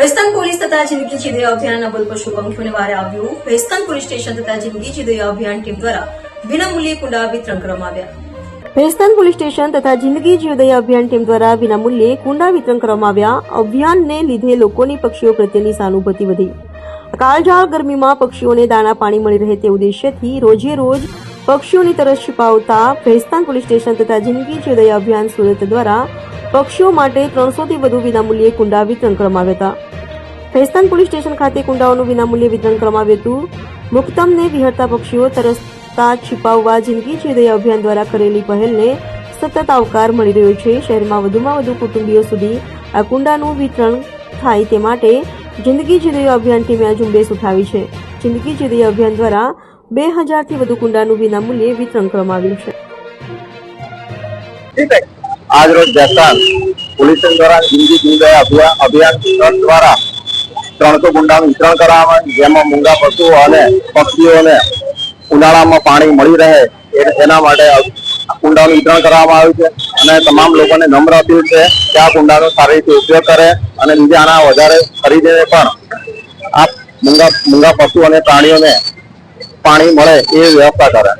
Western police તથા જિંદગી જીદય અભિયાન અબલ પશુ પંખીઓને વારે આવ્યું. વેસ્ટર્ન પોલીસ સ્ટેશન તથા જિંદગી જીદય અભિયાન ટીમ દ્વારા વિનામૂલ્યે કુંડા વિતરણ કરવામાં આવ્યા. ભેસ્તાન પોલીસ સ્ટેશન તથા જિંદગી જીવદય અભિયાન ટીમ દ્વારા વિનામૂલ્યે કુંડા વિતરણ કરવામાં આવ્યા. અભિયાનને લીધે લોકોની પક્ષીઓ પ્રત્યેની સહાનુભૂતિ વધી. કાળઝાળ ગરમીમાં પક્ષીઓને દાણા પાણી મળી રહે તે ઉદ્દેશ્યથી રોજે રોજ પક્ષીઓની તરસ છુપાવતા ભેસ્તાન પોલીસ સ્ટેશન તથા જિંદગી જીવદય અભિયાન સુરત દ્વારા પક્ષીઓ માટે ત્રણસોથી વધુ વિનામૂલ્યે કુંડા વિતરણ કરવામાં આવ્યા હતા. ભેસ્તાન પોલીસ સ્ટેશન ખાતે કુંડાઓનું વિનામૂલ્યે વિતરણ કરવામાં આવ્યું હતું. મુક્તમને વિહરતા પક્ષીઓ તરસતા છિપાવવા જિંદગી છેદય અભિયાન દ્વારા કરેલી પહેલને સતત આવકાર મળી રહ્યો છે. શહેરમાં વધુમાં વધુ કુટુંબીઓ સુધી આ કુંડાનું વિતરણ થાય તે માટે જિંદગી જીદય અભિયાન ટીમે આ ઝુંબેશ ઉઠાવી છે. જિંદગી જીદય અભિયાન દ્વારા બે હજારથી વધુ કુંડાનું વિનામૂલ્યે વિતરણ કરવામાં આવ્યું છે. આજ રોજ જસાન પોલીસ દ્વારા જિંદગી જીવદયા અભિયાન દ્વારા ત્રણસો કુંડાનું વિતરણ કરવામાં આવ્યું, જેમાં મૂંગા પશુઓ અને પક્ષીઓને ઉનાળામાં પાણી મળી રહે એના માટે કુંડાનું વિતરણ કરવામાં આવ્યું છે અને તમામ લોકોને નમ્ર અપીલ છે કે આ કુંડાનો સારી રીતે ઉપયોગ કરે અને બીજા આના વધારે ખરીદીને પણ આ મૂંગા મૂંગા પશુ અને પ્રાણીઓને પાણી મળે એ વ્યવસ્થા કરે.